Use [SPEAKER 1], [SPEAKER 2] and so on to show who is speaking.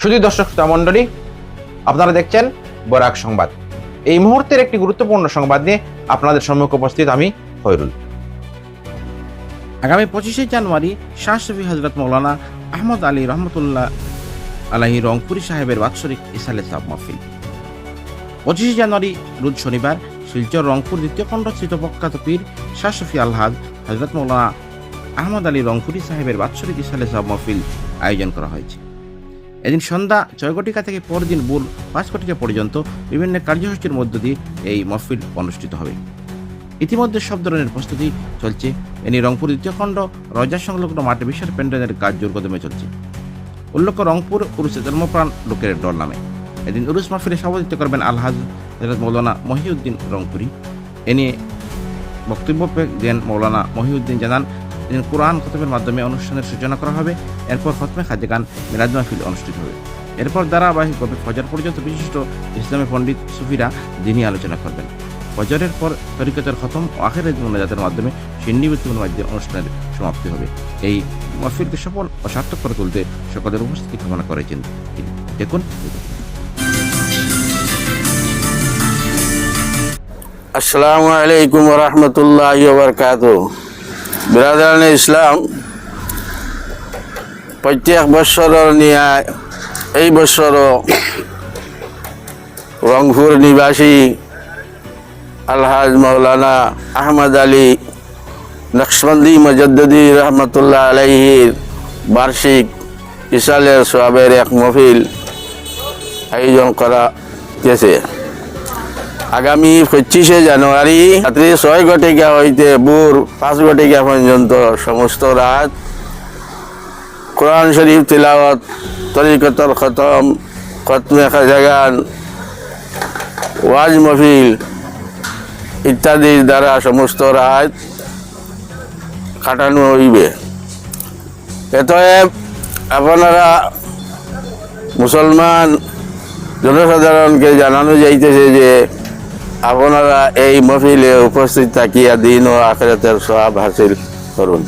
[SPEAKER 1] শুধু দর্শক শ্রোতা মণ্ডলী, আপনারা দেখছেন বরাক সংবাদ। এই মুহূর্তের একটি গুরুত্বপূর্ণ সংবাদ নিয়ে আপনাদের সম্মুখে উপস্থিত আমি খৈরুল। আগামী পঁচিশে জানুয়ারি শাহ শফি হজরত মৌলানা আহমদ আলী রহমতুল্লাহ আলাহি রংপুরি সাহেবের বাৎসরিক ইসালে সাব মাহফিল। পঁচিশে জানুয়ারি রোজ শনিবার শিলচর রংপুর দ্বিতীয় খণ্ড স্থিত প্রখ্যাত পীর শাহ শফি আলহাজ হজরত মৌলানা আহমদ আলী রংপুরি সাহেবের বাৎসরিক ইসালে সাব মাহফিল আয়োজন করা হয়েছে। এদিন সন্ধ্যা ছয় ঘটিকা থেকে পরদিন ভোর পাঁচ ঘটিকা পর্যন্ত বিভিন্ন কার্যসূচির মধ্য দিয়ে এই মহফিল অনুষ্ঠিত হবে। ইতিমধ্যে সব ধরনের প্রস্তুতি চলছে। এনি রংপুর দ্বিতীয় খণ্ড, রজা সংলগ্ন মাঠে বিশাল প্যান্ডেলের কাজ জোরকদমে চলছে। উল্লেখ্য, রংপুর উরুসে জন্মপ্রাণ লোকের দল নামে। এদিন উরুস মাহফিলে সভাপতিত্ব করবেন আলহাজ মৌলানা মহিউদ্দিন রংপুরি। এ নিয়ে বক্তব্য দেন মৌলানা মহিউদ্দিন জানান এদিন কোরআন খতমের মাধ্যমে অনুষ্ঠানের সূচনা করা হবে। এরপর খতমে খাদ্য গান মিলাদ মাহফিল অনুষ্ঠিত হবে। এরপর ধারাবাহিকভাবে ফজর পর্যন্ত বিশিষ্ট ইসলামী পণ্ডিত সুফিরা দিনই আলোচনা করবেন। ফজরের পর তরিকতের খতম ও আখের মোনাজাতের মাধ্যমে সিন্নি বিতরণের মাধ্যমে অনুষ্ঠানের সমাপ্তি হবে। এই মহফিলকে সফল ও সার্থক করে তুলতে সকলের উপস্থিতি কামনা করেছেন দেখুন
[SPEAKER 2] আসসালামু আলাইকুম রহমতুল্লাহ বরকাত বিরাদান ইসলাম, প্রত্যেক বৎসরের ন্যায় এই বৎসরও রংপুর নিবাসী আলহাজ মৌলানা আহমদ আলী নকশবন্দি মজদ্দি রহমতুল্লাহ আলাইহির বার্ষিক ইসালের সোয়াবের এক মহফিল আয়োজন করা গেছে। আগামী পঁচিশে জানুয়ারি রাত্রি ছয় ঘটিকা হইতে ভোর পাঁচ ঘটিকা পর্যন্ত সমস্ত রাত কোরআন শরীফ তিলাওয়াত, তরিকতর খতম, খতমে খাজাগান ওয়াজ মফিল ইত্যাদির দ্বারা সমস্ত রাত কাটানো হইবে। এতএব আপনারা মুসলমান, জনসাধারণকে জানানো যাইতেছে যে আপনারা এই মফিলে উপস্থিত থাকিয়া দিন ও আখেরাতের সব হাসিল করুন।